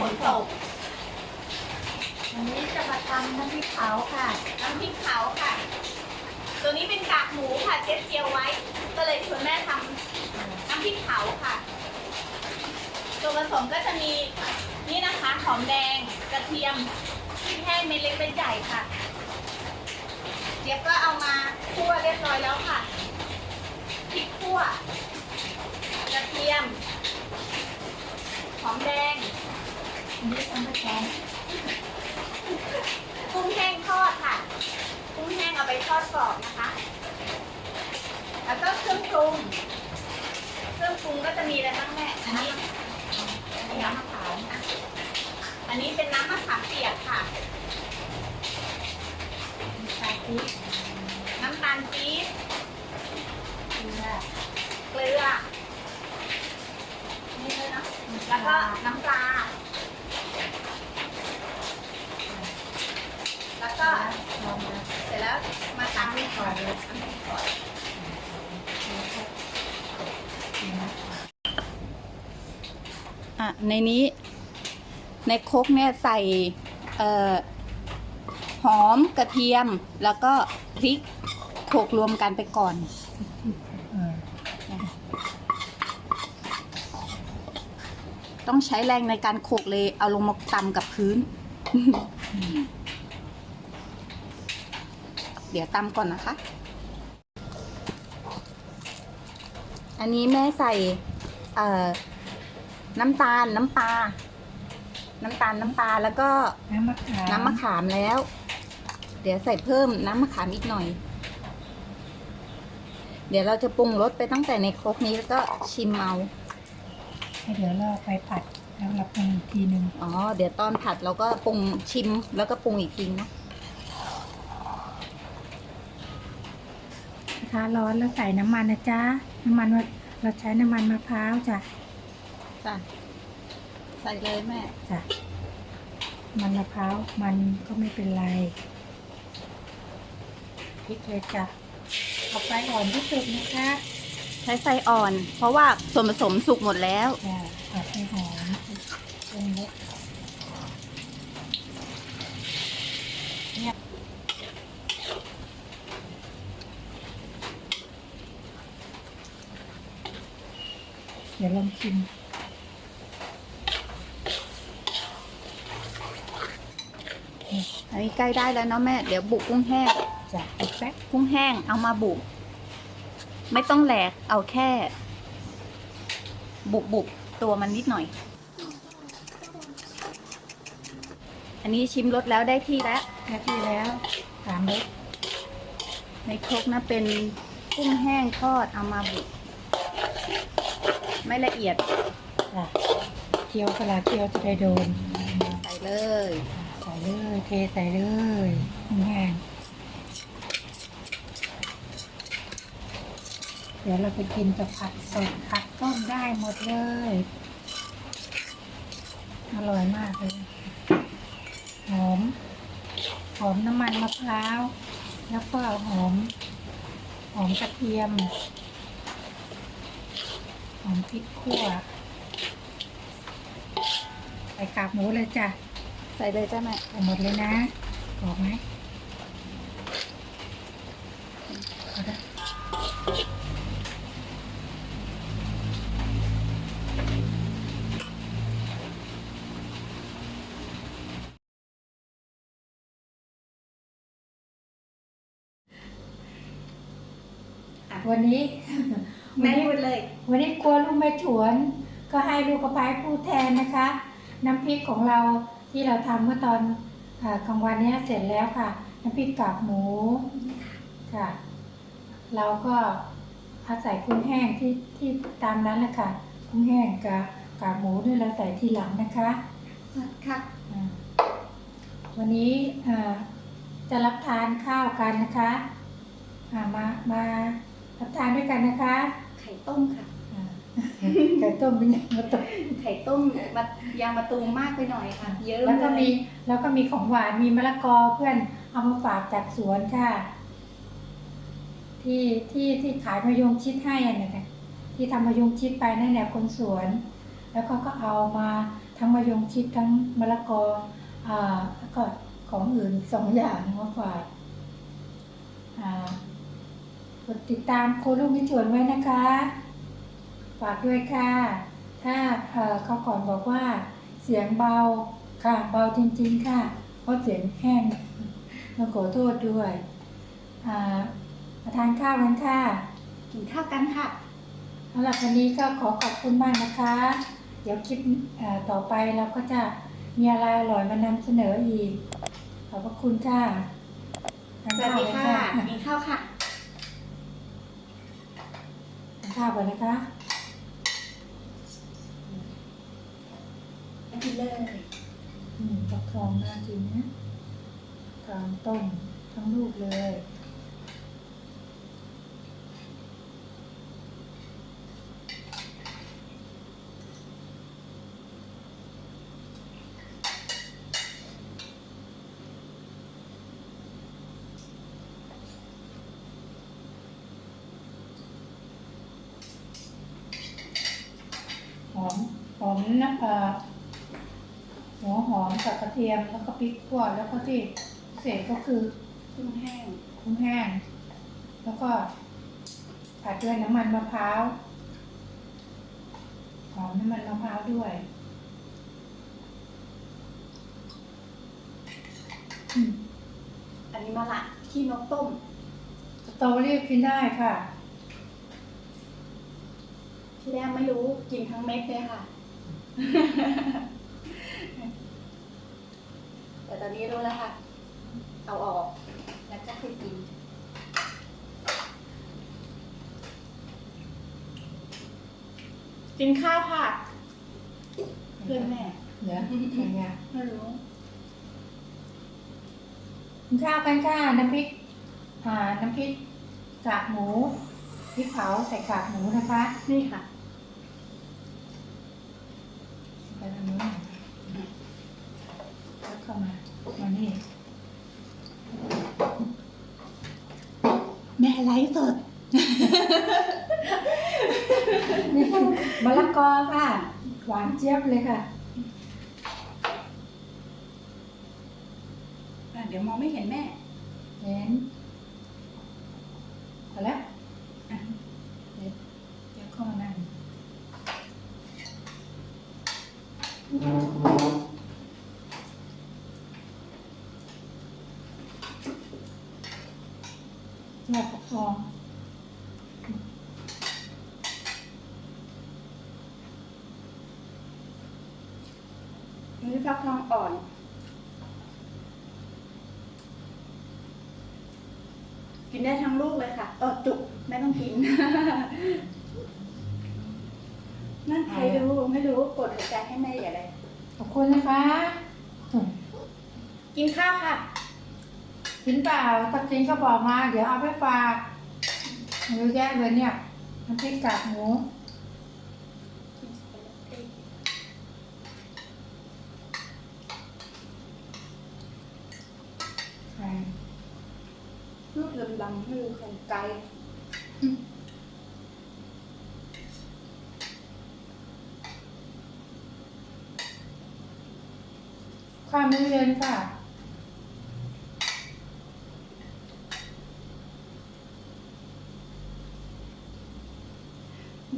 ฝนตกวันนี้จะมาทำน้ำพริกเผาค่ะน้ำพริกเผาค่ะ ตัวนี้เป็นกากหมูค่ะเจ๊เจียวไว้ ก็เลยชวนแม่ทำน้ำพริกเผาค่ะส่วผสมก็จะมีนี่นะคะหอมแดงกระเทียมพริกแห้งเม็ดเล็กเป็นใหญ่ค่ะเจี๊ยบก็เอามาคั่วเรียบร้อยแล้วค่ะพริกคั่วกระเทียมหอมแดง กุ้งแห้งทอดค่ะ กุ้งแห้งเอาไปทอดกรอบนะคะ แล้วก็เครื่องปรุง เครื่องปรุงก็จะมีอะไรบ้างแม่อันนี้น้ำมะขามอะอันนี้เป็นน้ำมะขามเปียกค่ะน้ำตาลปี๊บเกลือ เกลือนี่เลยนะแล้วก็น้ำปลา แล้วก็เสร็จแล้วมาตำให้ก่อนเลยอะในนี้ ในครกเนี่ยใส่เอ่อหอมกระเทียมแล้วก็พริกโขลกรวมกันไปก่อนอต้องใช้แรงในการโขลกเลย เอาลงมาตำกับพื้น ดี๋ยวตำก่อนนะคะ อันนี้แม่ใส่เอ่อน้ำตาลน้ำปลา น้ำตาลน้ำปลาแล้วก็น้ำมะขามน้ำมะขามแล้ว เดี๋ยวใส่เพิ่มน้ำมะขามอีกหน่อย เดี๋ยวเราจะปรุงรสไปตั้งแต่ในครกนี้แล้วก็ชิมเอาให้เดี๋ยวเราไปผัดแล้วเราปรุงอีกทีหนึ่งอ๋อ เดี๋ยวตอนผัดเราก็ปรุงชิมแล้วก็ปรุงอีกทีเนาะ ระทะร้อนแล้วใส่น้ำมันนะจ๊ะ น้ำมันว่าเราใช้น้ำมันมะพร้าวจ้ะจ้ะใส่เลยแม่จ้ะ มันมะพร้าวมันก็ไม่เป็นไรพริกเลยจ้ะเอาไฟอ่อนที่สุดนะคะ ใช้ไฟอ่อน เพราะว่าส่วนผสมสุกหมดแล้วจ้ะผัดให้หอมปรุงรสเนี่ย เดี๋ยวลองชิมอันนี้ใกล้ได้แล้วเนาะแม่ เดี๋ยวบุกกุ้งแห้งจ้ะอีกแป๊บกุ้งแห้งเอามาบุก ไม่ต้องแหลกเอาแค่ บุกบุกตัวมันนิดหน่อย อันนี้ชิมรสแล้วได้ที่แล้วนาทีแล้วสามรสในครกนะเป็นกุ้งแห้งทอดเอามาบุก ไม่ละเอียดจ้ะเคี่ยวกะลาเคี่ยวจะได้โดน ใส่เลย ใส่เลย เทใส่เลยแห้งเดี๋ยวเราไปกินกับผักสดผักต้มได้หมดเลย อร่อยมากเลยหอมหอมน้ำมันมะพร้าว แล้วก็หอม หอมกระเทียมห อมพริกขั่วใส่กากหมูเลยจ้ะ ใส่เลยจ้าแม่ใส่หมดเลยนะกรอบไหมเอาได้วันนี้ แม่พูดเลย วันนี้ก ลัวลูกไม่ฉวน ก็ให้ลูกกระพายพูดแทนนะคะ น้ำพริกของเราที่เราทำเมื่อตอนอากลางวันเนี้ยเสร็จแล้วค่ะ น้ำพริกกากหมูค่ะ เราก็อาศัยกุ้งแห้งที่ที่ตามนั้นแหละค่ะกุ้งแห้งกับกากหมูด้วยเราใส่ทีหลังนะคะค่ะอ่าวันนี้อ่าจะรับทานข้าวกันนะคะอ่ามามารับทานด้วยกันนะคะ ไข่ต้มค่ะอ่า ไก่ต้มเป็นยังไงต้มไข่ต้มมายางมะตูมมากไปหน่อยค่ะ เยอะแล้วก็เยมีแล้วก็มีของหวานมีมะละกอเพื่อนเอามาฝากจากสวนค่ะ ที่ที่ที่ขายมะยงชิดให้อะนะคะที่ทำมะยงชิดไปนั่นแหละคนสวนแแล้วก็ก็เอามาทั้งมะยงชิดทั้งมะละกออ่าแล้วก็ของอื่นอีกสองอย่างมาฝากอ่ากดติดตามโคลูกมิชวนไว้นะคะ ฝากด้วยค่ะ ถ้าเอ่อเขาก่อนบอกว่า เสียงเบาค่ะ เบาจริง ๆ ค่ะ เพราะเสียงแห้งต้องขอโทษด้วยอ่ามาทานข้าวกันค่ะกินข้าวกันค่ะสำหรับวันนี้ก็ขอขอบคุณมากนะคะ เดี๋ยวคลิปเอ่อต่อไปเราก็จะมีอะไรอร่อยมานำเสนออีก ขอบพระคุณค่ะทานสวัสข้าวดีกันค่ะค่ะกินข้าวค่ะทานข้าวก่อนนะคะ กินเลยอืมฟักทองน่ากินนะทองต้มทั้งลูกเลยหอมหอมนะเออ หัวหอมกับกระเทียมแล้วก็พริกขั่วแล้วก็ที่พิเศษก็คือกุ้งแห้งกุ้งแห้ง แล้วก็ผัดด้วยน้ำมันมะพร้าวหอมน้ำมันมะพร้าวด้วยอืมอันนี้มะละขี้นกต้มสตรอเบอรี่กินได้ค่ะ ที่แรกไม่รู้กินทั้งเม็ดเลยค่ะแต่ต อนนี้รู้แล้วค่ะ เอาออก แล้วก็คือกิน กินข้าวค่ะ เพื่อนแม่เหลืออะไรอะไม่รู้ กินข้าวกันค่ะน้ำพริกอ่าน้ำพริกกากหมูพริกเผาใส่กากหมูนะคะ นี่ค่ะ ไปทางนู้นแล้วเข้ามา มานี่ แม่ไลฟ์สด นี่ มะละกอค่ะ หวานเจี๊ยบเลยค่ะอะ เดี๋ยวมองไม่เห็นแม่ เห็นเอาละอะเดี๋ยวเดี๋ยวเข้ามานั่งแม่ปักทอง นี่ฟั กทองอ่อนกินได้ทั้งลูกเลยค่ะเออจุไม่ต้องกิน นั่นใครรู้ไม่รู้กดหัวใจให้แม่อย่าเลยขอบคุณนะคะ กินข้าวค่ะ กินเปล่าถ้ากินก็บอกมา เดี๋ยวเอาไปฝากเยอะแยะเลยเนี่ยน้ำพริกกากหมูอ่า ลูกลำๆไม่รู้ของไกลข้าวมื้อเย็นค่ะ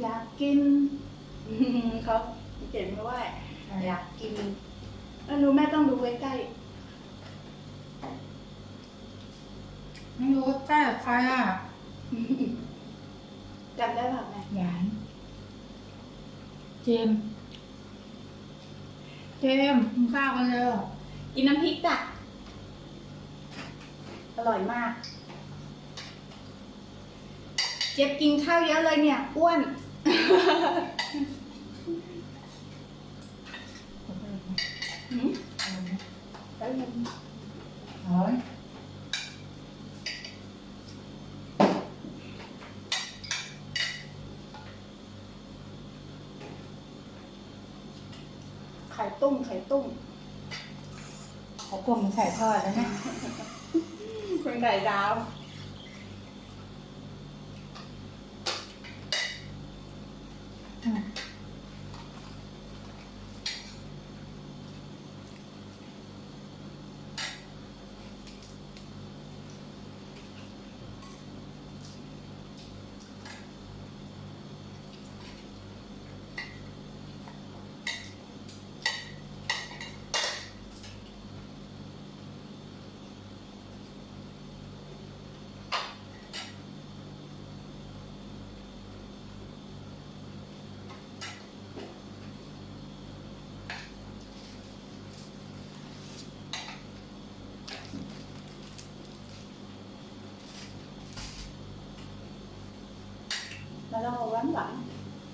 อยากกินเขาเขียนมาว่าอยากกินไม่รู้แม่ต้องดูใกล้ไม่รู้ว่าใกล้กับใค รอะๆจำได้ป่ะแม่หวานเจมส์เจมส์กินข้าวกันเร็วกินน้ำพริกจ้ะอร่อยมาก เจ็บกินข้าวเยอะเลยเนี่ยอ้วน หืมแล้วยัง เฮ้ย ไข่ ต้มไข่ต้มเขากลมใส่ทอดแล้วนะเป็นไก่ดาว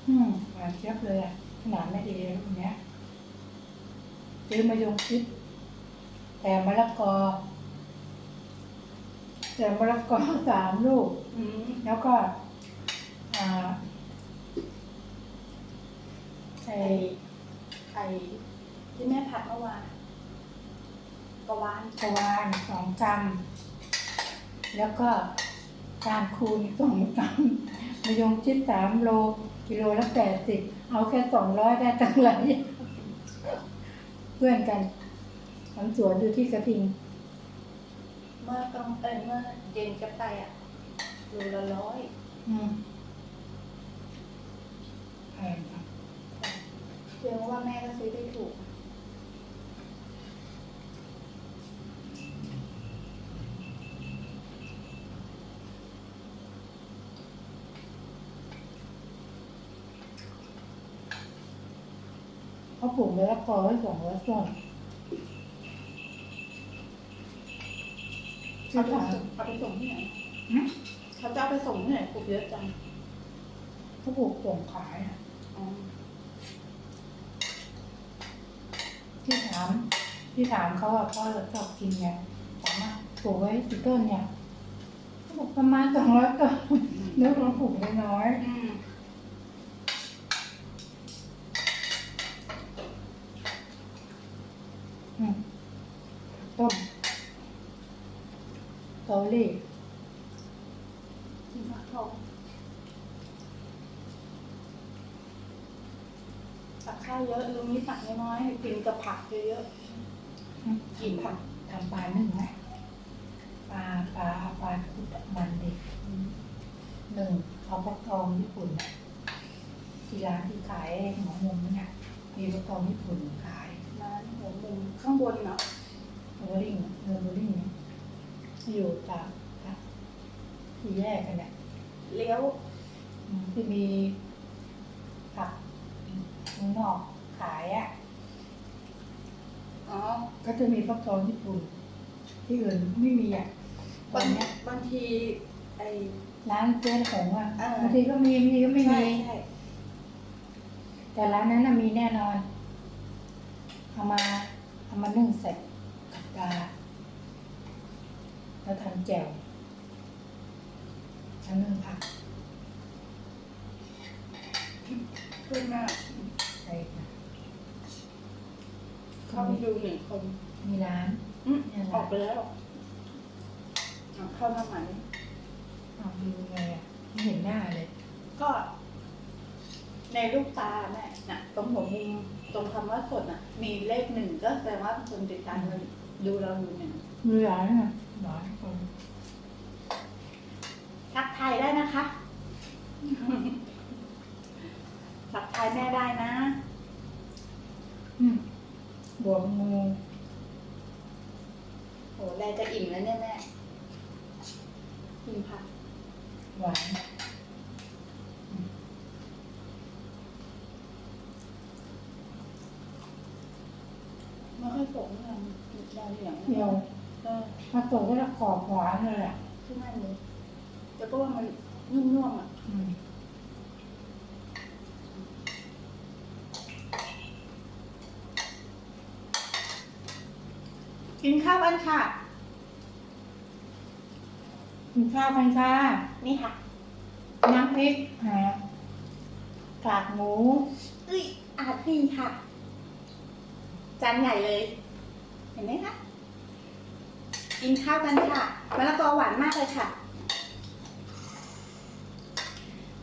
อืมาน เชียบเลยอะขนาดไม่ดีเลยคนเนี้ยซื้อมายงชิดแต่มะละกอ แต่มะละกอสามลูก อืมแล้วก็อ่าไอไอที่แม่ผัดเมื่อวานกวานกวานสองกรัมแล้วก็การคูณสองกรัมมายงชิดสามโลกิโลละแปดสิบ เอาแค่สองร้อยได้ตั้งไหลายเพื่อนกันทำสวนอยู่ที่กระทิง เมื่อกลางเอ้ยเมื่อเย็นจะไปอะโลละร้อยอืมแพงครับเชื่อว่าแม่ก็ซื้อได้ถูก ปลูกมะละกอไว้สองร้อยต้นเขาจะเอาไปส่งที่ไหนหืมเขาจะเอาไปส่งที่ไหนปลูกเยอะจังเขาปลูกส่งขายอะอ๋อที่ถามที่ถามเขาอะพ่อเราชอบกินไงถามว่าปลูกไว้กี่ต้นเนี่ยเขาบอกประมาณสองร้อยต้นนึกว่าปลูกน้อย อืม ๆอืมต้น เกาหลีกินผักทองตักข้าวเยอะลุงนี้ตักน้อยๆกินกับผักเยอะอืมๆกินผักทำปลานึ่งไหมปลาปลาปลาคุดมันดิหนึ่งเอาฟักทองญี่ปุ่นอะที่ร้านที่ขายหมอมุมเนี่ยมีฟักทองญี่ปุ่นขายร้านหัวมุมข้างบนเนาะโรลลิ่งเรือโรลลิ่งเนี่ยที่ อยู่จากจากที่แยกกันเนี่ยเลี้ยวอืมที่มีผักข้างนอกขายอะอ๋อก็จะมีฟักทองญี่ปุ่น ที่อื่นไม่มีอะตอบานงเนี้ยบางทีไอ ร้านเจ๊ของอะเออ บางทีก็มีบางทีก็ไม่ใช่มี ใช่แต่ร้านนั้นน่ะมีแน่นอน เอามาเอามานึ่งเสร็จกับปลา แล้วทำแจ่วแล้วนึ่งผักเพื่อนมากใส่ค่ะเข้าไปดูหนึ่งคนมีร้านอืมออกไปแล้วอะเข้ามาใหม่เอาดูไงอะไม่เห็นหน้าเลยก็ ในลูกตาแม่น่ะ ตรงหัวมุมตรงคำว่าสดน่ะ มีเลขหนึ่งก็แปลว่าคนติดตามเราดูเราอยู่หนึ่ง มีร้านอะ ร้านคนทักทายได้นะคะ ทักทายแม่ได้นะ อืมบวกงูโหแลจะอิ่มแล้วเนี่ยแม่กินผักหวานไม่ค่อยสงเงินแดงเหลืองเดียวเออ มาตกก็จะขอบหวานเลยอะที่นั่นเลยแล้วก็ว่ามันนุ่มๆอะอืมกินข้าวกันค่ะ กินข้าวกันค่ะนี่ค่ะ น้ำพริกหากากหมูเอ้ยอาจดีค่ะ จานใหญ่เลย เห็นไหมคะ กินข้าวกันค่ะมะละกอหวานมากเลยค่ะ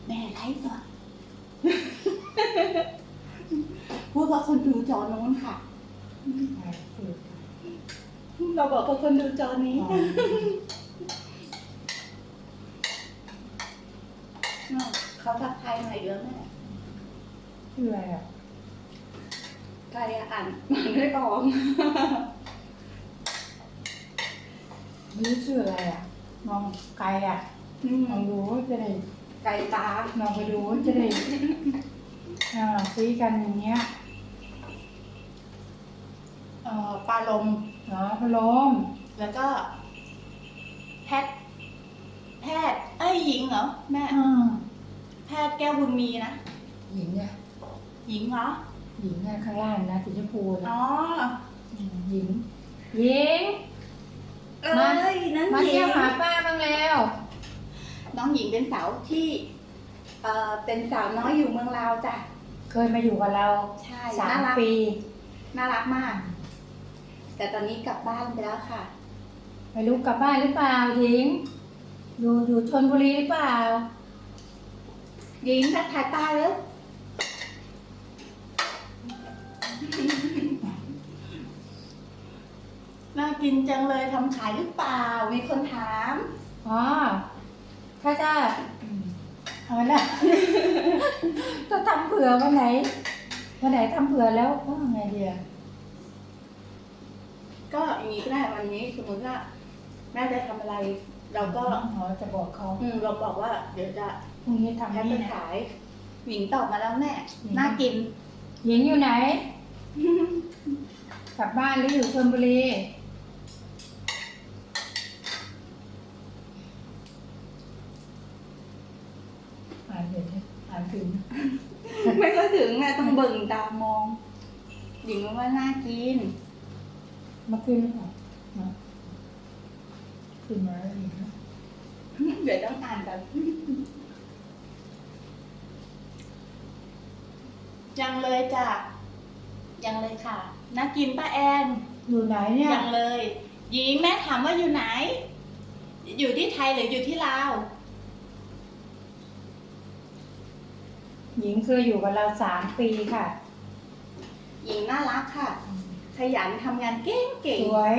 แม่ไลฟ์สดพูดกับคนดูจอโน้นค่ะอ่าคือเราบอกกับคนดูจอนี้อ๋ออืมเขาทักทายมาเยอะแม่ชื่ออะไรอะใครอะอ่านมันไม่ออก นี่ชื่ออะไรอะ มองไกลอะอืมลองดูว่าจะได้ไก่ตาลองไปดูว่าจะได้อ่าซีกันอย่างเงี้ยเอ่อปลาลม เนาะพัดลมแล้วก็ แพทย์แพทย์เอ้ยหญิงเหรอแม่ อ่าแพทย์แก้วบุญมีนะ หญิงเนี่ยอหญิงเหรอ หญิงอะข้างล่างนะสีชมพูนะอ๋อมหญิงหญิง เอ้มายนั่นมาหญิเที่ยวงหาป้าบ้างแล้ว น้องหญิงเป็นสาวที่เอ่อเป็นสาวน้อยอยู่เมืองลาวจ้ะ เคยมาอยู่กับเราใช่สาน่ามรักปี น่ารักมาก แต่ตอนนี้กลับบ้านไปแล้วค่ะไม่รู้กลับบ้านหรือเปล่าหญิงอยู่อยู่ชนบุรีหรือเปล่า หญิงทักทายป้าแล้ว น่ากินจังเลยทำขายหรือเปล่า มีคนถามอ๋อถ้าจะอืมเอาละก็ทำเผื่อวันไหน วันไหนทำเผื่อแล้วเออไงเดียก็อย่างนี้ก็ได้วันนี้สมมติว่าแม่จะทำอะไร เราก็อ๋อจะบอกเขาอืมเราบอกว่า เดี๋ยวจะพรุ่งนี้ทำแอให้ปไปนะขายหญิงตอบมาแล้วแม่หญิงน่ากิน หญิงอยู่ไหน กลับบ้านหรืออยู่ชลบุรีอ่านเดี๋ยวนะอ่าน ถึง ไม่ก็ถึงอะต้องเบิ่งตามอง หญิงว่าน่ากิน มาขึ้นหรือเปล่ามาขึ้นมาแล้วอีกนะเดี๋ยวต้องอ่านกันยังเลยจ้ะยังเลยค่ะน่ากินป้าแอนอยู่ไหนเนี่ยยังเลยหญิงแม่ถามว่าอยู่ไหน อยู่ที่ไทยหรืออยู่ที่ลาว หญิงเคยอยู่กับเราสามปีค่ะ หญิงน่ารักค่ะ ขยันทำงานเก่งเก่งสวย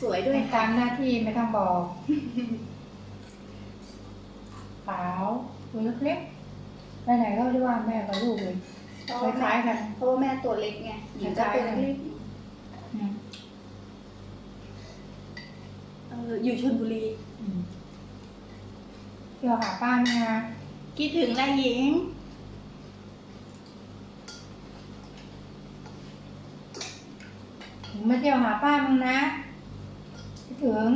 สวยด้ด้ววยยตาค่ะมหน้าที่ไม่ต้องบอกขาวตัวเล็กๆไปไหนก็เรียกว่าแม่กับลูกเลยเพราะคว่าแม่ล้ายๆกันเพราะว่าแม่ตัวเล็กไงหญิงก็ตัวเล็กอืมเอออยู่ชลบุรีอืมเที่ยวหาป้าไหมนะคิดถึงนายหญิง ถึง มาเที่ยวหาป้ามึงนะคิดถึง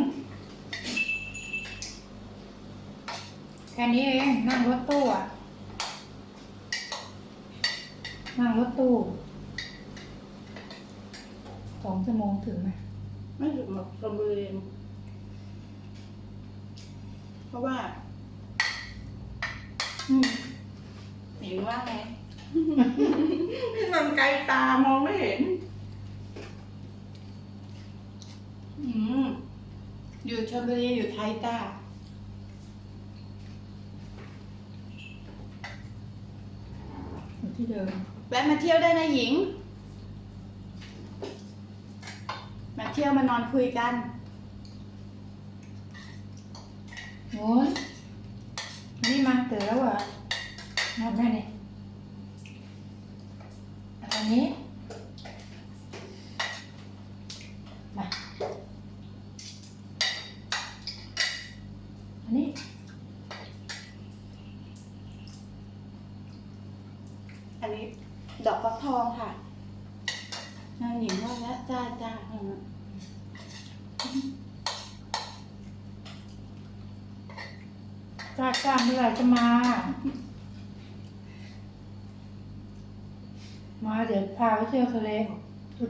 แค่นี้เองนั่งรถตู้อะนั่งรถตู้สองชั่วโมงถึงไหมไม่ถึงหรอกชลบุรีเพราะว่า อืมหญิงว่าไง มันไกลตามองไม่เห็น อืมอยู่ชลบุรีอยู่ไทยจ้าอยู่ที่เดิม แวะมาเที่ยวได้นะหญิง มาเที่ยวมานอนคุยกัน โอ้ยนี่มาตื่นแล้วเหรอมาแม่นี่อันนี้มาอันนี้ อันนี้ ดอกฟักทองค่ะนายหญิงว่าแล้วจ้าจ้าอืม กล้ากล้าเมื่อไหร่จะมา มาเดี๋ยวพาไปเที่ยวทะเล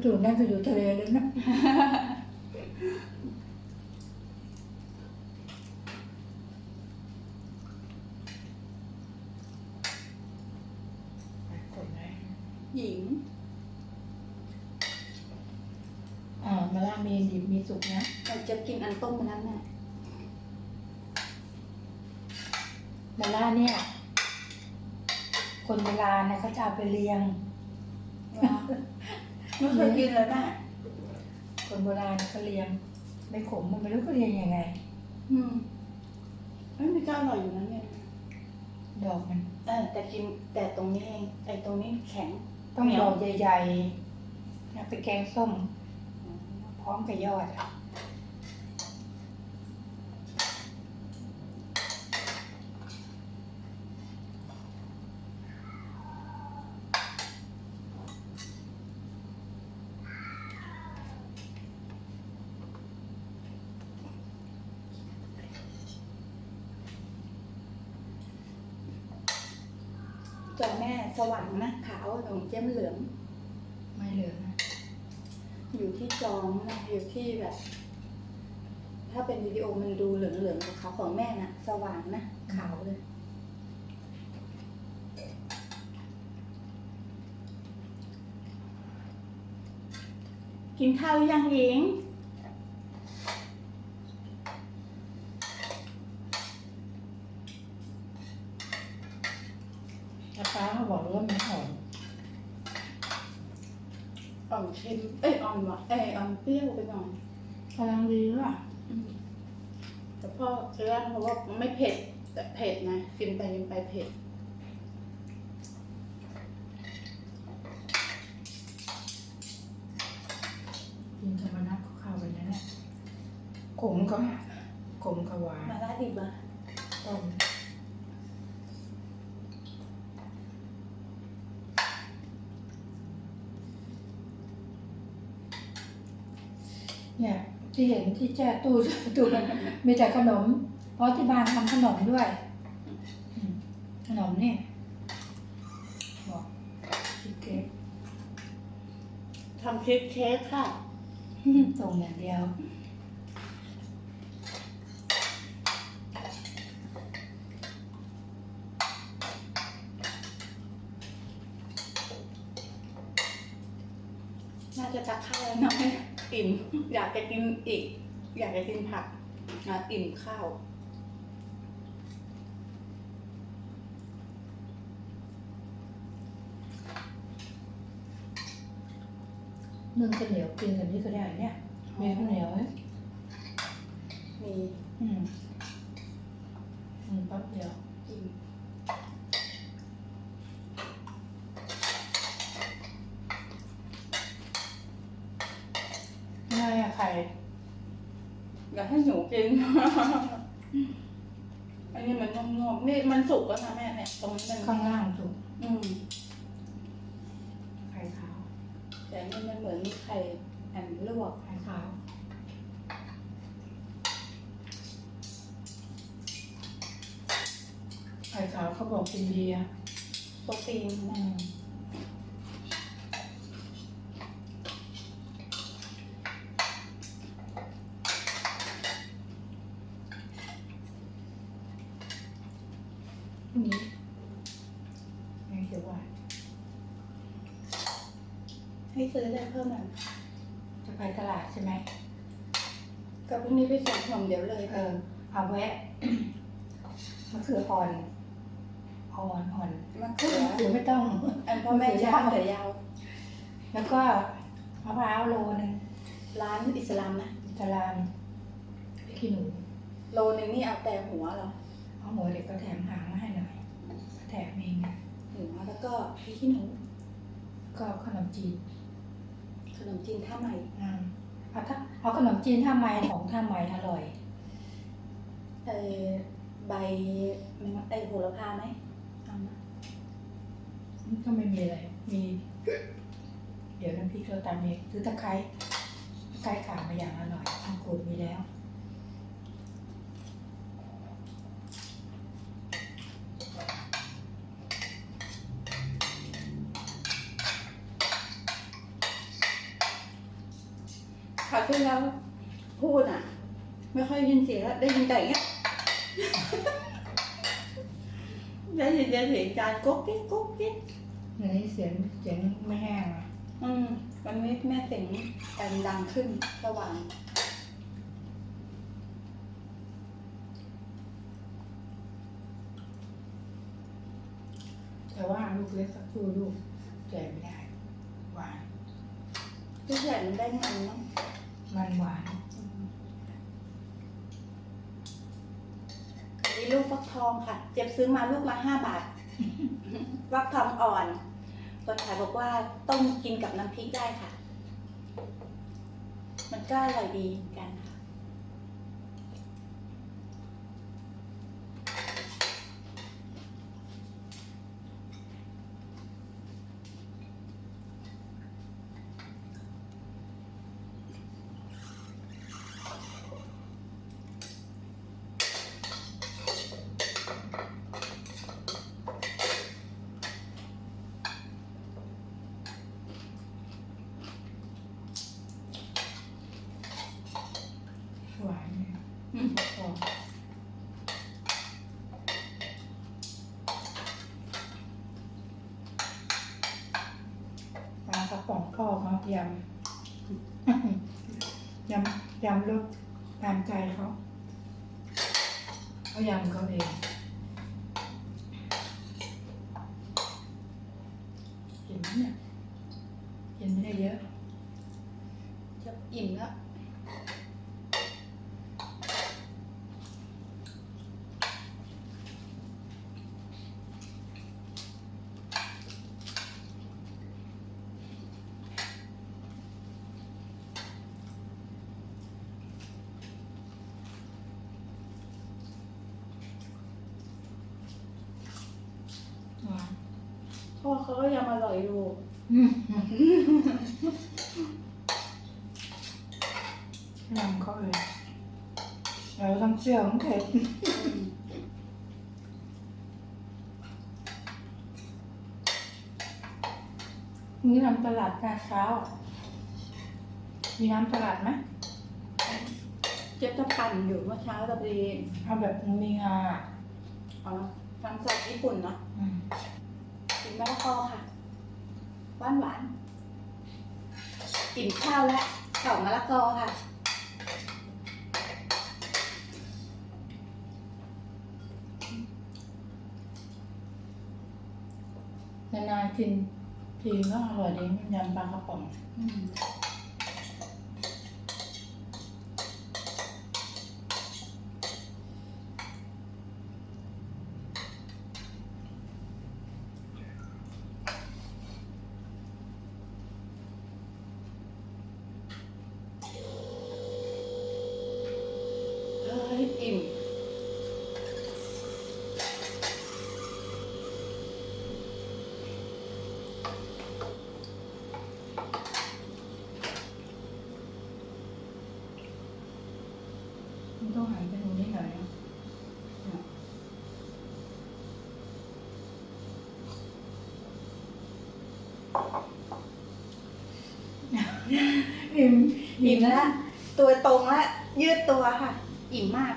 จู่ๆนั่นก็อยู่ทะเลเลยนะ กดไหนหญิง อ่ามาล่ามีดิบมีสุกนะ เราจะกินอันต้มมาแล้วแม่มาล่าเนี่ย คนโบรานะเขาจะเอาไปเลี้ยง ไม่เคยกินเลยแม่คนโบราณเขาเลี้ยงไม่ขมมันไม่รู้เขาเลี้ยงยังไง อืมเอ้ยมันก็อร่อยอยู่นะเนี่ยดอกมัน เออแต่กินแต่ตรงนี้เองไอ้ตรงนี้แข็ง ต้องเหนียวดอกใหญ่ๆนะไปแกงส้ม พร้อมกับยอดอะ จอแม่สว่างนะขาวของเจ้มเหลือง ไม่เหลืองนะอยู่ที่จอนะอยู่ที่แบบ ถ้าเป็นวิดีโอมันดูเหลืองๆกับขาวของแม่นะสว่างนะขาวเลยกินข้าวหรือยังหญิง แต่ป้าเขาบอกว่ามันหอม อ่อมเค็มเอ้ยอ่อมหวานเอ้ยอ่อมเปรี้ยวไปหน่อย กำลังดีว่ะ อืมแต่ พ่อเชื่อเพราะว่าไม่เผ็ดแต่เผ็ดนะกินไปกินไปเผ็ดกินธรรมนัตก็เข้าไปนะเนี่ยขมก็ขมก็หวานมาลาดิบอะต้มเนี่ย ที่เห็นที่แช่ตู้ตู้มันมีแต่ขนม เพราะที่บ้านทำขนมด้วยอืมขนมเนี่ยบอกชีสเค้กทำเค้กเค้กค่ะส่งอย่างเดียวน่าจะตักข้าวแล้วนะแม่ อิ่ม อยากจะกินอีก อยากจะกินผักนะอิ่มข้าวนึ่งข้าวเหนียวกินกับนี้ก็ได้เนี่ยมีข้าวเหนียวไหมมี อืมอืมแป๊บเดียว อิ่ม ง่ายอะไข่ อยากให้หนูกินอันนี้มันนุ่มๆนี่มันสุกแล้วนะแม่เนี่ยตรงนี้มันข้างล่างสุกอืมไข่ขาวแต่อันนี่มันเหมือนมีไข่แอนลวก ไข่ขาวไข่ขาวเขาบอกกินดีอะโปรตีนอืนะมพรุ่งนี้ยังเขียวหวาน ให้ซื้อได้เพิ่มหน่อย จะไปตลาดใช่ไหม กับพรุ่งนี้ไปส่งขนมเดี๋ยวเลยเออเอาแวะมะเขืออ่อนอ่อนอ่อนมะเขือมะเขือไม่ต้องอันพ่อแม่ชอบมะเขือยาว แล้วก็มะพร้าวโลนึงร้านอิสลามนะอิสลามพริกขี้หนูโลนึงนี่เอาแต่หัวเหรอเอาหัวเด็กก็แถมหางมาให้หน่อยแถมเองอะหัวแล้วก็พริกขี้หนูก็ขนมจีนขนมจีนท่าใหม่อืมเอาถ้าเอาขนมจีนท่าไม้ของท่าไม้อร่อย เออใบไอโหระพาไหมเอามาก็ไม่มีอะไร มี เดี๋ยวน้ำพริกเราตำเองซื้อตะไคร้ตะไคร้ขาวมาอย่างอร่อยทางขูดมีแล้วคราวที่แล้วพูดอะ ไม่ค่อยยินเสียงแล้วได้ยินแต่อย่างเงี้ย ได้ยินแต่เสียงจานก๊กกิ๊กก๊กกิ๊กอันนี้เสียงเสียงไม่แห้งอะอืมวันนี้แม่เสียงการดังขึ้นสว่างแต่ว่าลูกเล็กสักครู่ลูกแก่ไม่ได้หวานทุกอย่างมันได้มันเนาะมันหวาน นี้ลูกฟักทองค่ะ เจ็บซื้อมาลูกละห้าบาทฟักทองอ่อน คนขายบอกว่าต้มกินกับน้ำพริกได้ค่ะ มันก็อร่อยดีกันค่ะ ปากระป๋องทอดเขายำยำยำลูกตามใจเขาเขายำเขาเอง ยำเขาเลยเราทั้งเปรี้ยวทั้งเผ็ดนี่ทำตลาดกาเช้า มีน้ำตลาดไหมเจ๊จะปั่นอยู่เมื่อเช้าตะเบนเอาแบบมีงาอ๋อทำจากญี่ปุ่นเนาะอืม กินมะละกอค่ะหวานหวานๆ กินข้าวแล้วเข่ามะละกอค่ะ นานๆกินทีก็อร่อยดีมันยำปลากระป๋อง อืม อิ่มอิ่มแล้วตัวตรงแล้วยืดตัวค่ะ อิ่มมาก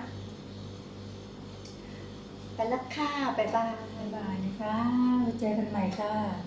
ไปแล้วค่ะบ๊ายบายบ๊ายบายนะคะไว้เจอกันใหม่ค่ะ